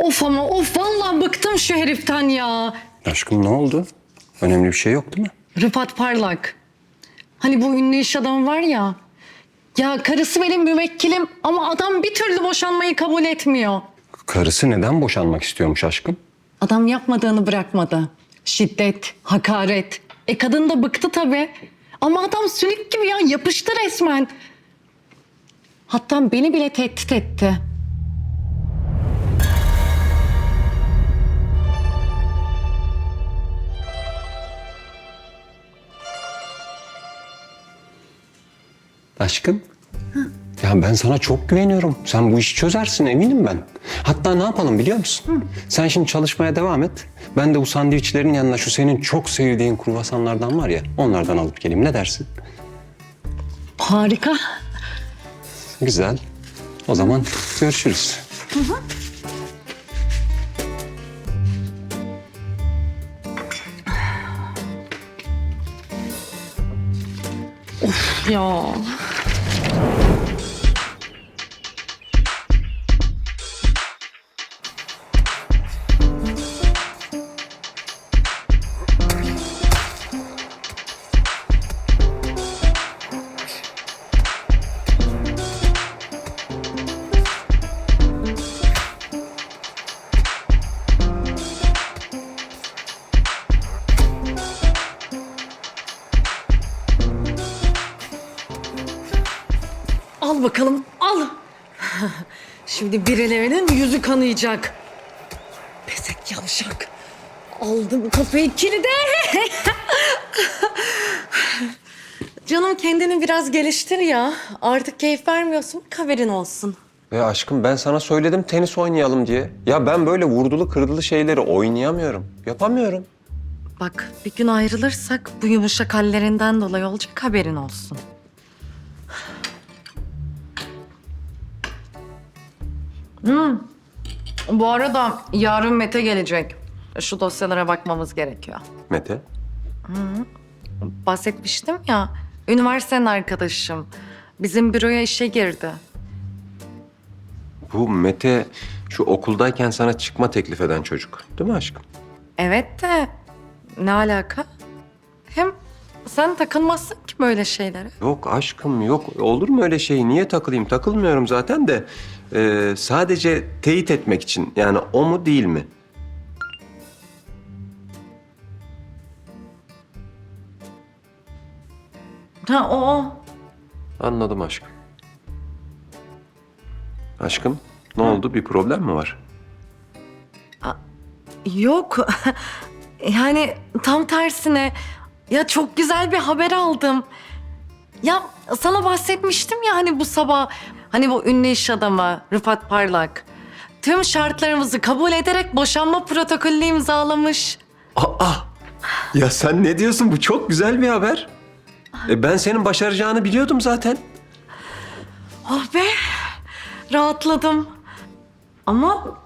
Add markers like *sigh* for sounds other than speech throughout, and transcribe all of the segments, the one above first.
Of ama of vallahi bıktım şu heriften ya. Aşkım ne oldu? Önemli bir şey yok değil mi? Rıfat Parlak. Hani bu ünlü iş adamı var ya. Ya karısı benim müvekkilim ama adam bir türlü boşanmayı kabul etmiyor. Karısı neden boşanmak istiyormuş aşkım? Adam yapmadığını bırakmadı. Şiddet, hakaret. E kadın da bıktı tabii. Ama adam sülük gibi ya yapıştı resmen. Hatta beni bile tehdit etti. Aşkım. Ya ben sana çok güveniyorum. Sen bu işi çözersin eminim ben. Hatta ne yapalım biliyor musun? Sen şimdi çalışmaya devam et. Ben de bu sandviçlerin yanına şu senin çok sevdiğin kruvasanlardan var ya onlardan alıp geleyim. Ne dersin? Harika. Güzel. O zaman görüşürüz. Ya. Al bakalım al. *laughs* Şimdi birilerinin yüzü kanayacak. Pesek yavşak. Aldım kafayı kilide. *laughs* Canım kendini biraz geliştir ya. Artık keyif vermiyorsun. Haberin olsun. Ya aşkım ben sana söyledim tenis oynayalım diye. Ya ben böyle vurdulu kırdılı şeyleri oynayamıyorum. Yapamıyorum. Bak bir gün ayrılırsak bu yumuşak hallerinden dolayı olacak haberin olsun. Hmm. Bu arada yarın Mete gelecek. Şu dosyalara bakmamız gerekiyor. Mete. Bahsetmiştim ya, üniversitenin arkadaşım. Bizim büroya işe girdi. Bu Mete şu okuldayken sana çıkma teklif eden çocuk. Değil mi aşkım? Evet de ne alaka? Hem sen takılmazsın ki böyle şeylere. Yok aşkım yok. Olur mu öyle şey? Niye takılayım? Takılmıyorum zaten de. Ee, sadece teyit etmek için. Yani o mu değil mi? Ha o o. Anladım aşkım. Aşkım ne oldu? Bir problem mi var? Yok. *laughs* yani tam tersine. Ya çok güzel bir haber aldım. Ya sana bahsetmiştim ya hani bu sabah hani bu ünlü iş adamı Rıfat Parlak tüm şartlarımızı kabul ederek boşanma protokolünü imzalamış. Aa! Ya sen ne diyorsun? Bu çok güzel bir haber. E ben senin başaracağını biliyordum zaten. Oh be rahatladım. Ama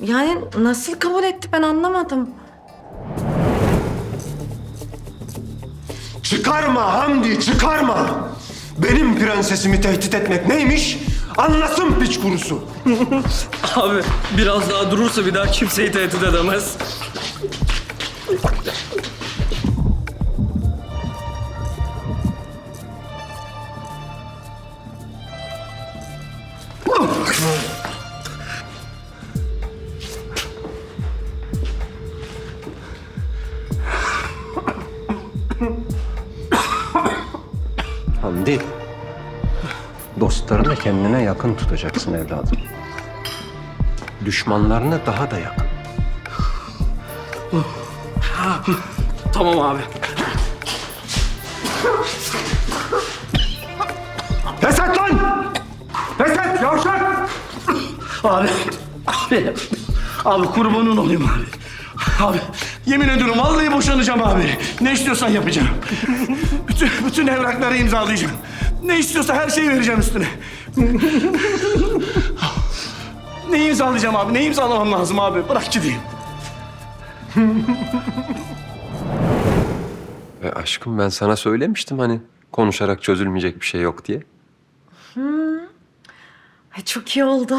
yani nasıl kabul etti ben anlamadım. Çıkarma Hamdi, çıkarma. Benim prensesimi tehdit etmek neymiş? Anlasın piç kurusu. *laughs* Abi biraz daha durursa bir daha kimseyi tehdit edemez. Hamdi, dostlarını kendine yakın tutacaksın evladım. Düşmanlarına daha da yakın. Tamam abi. Pes et lan! Pes et yavşak! Abi. Abi. Abi kurbanın olayım abi. Abi yemin ediyorum vallahi boşanacağım abi. Ne istiyorsan yapacağım. bütün, bütün evrakları imzalayacağım. Ne istiyorsa her şeyi vereceğim üstüne. ne imzalayacağım abi? Ne imzalamam lazım abi? Bırak gideyim. E aşkım ben sana söylemiştim hani konuşarak çözülmeyecek bir şey yok diye. Ay çok iyi oldu.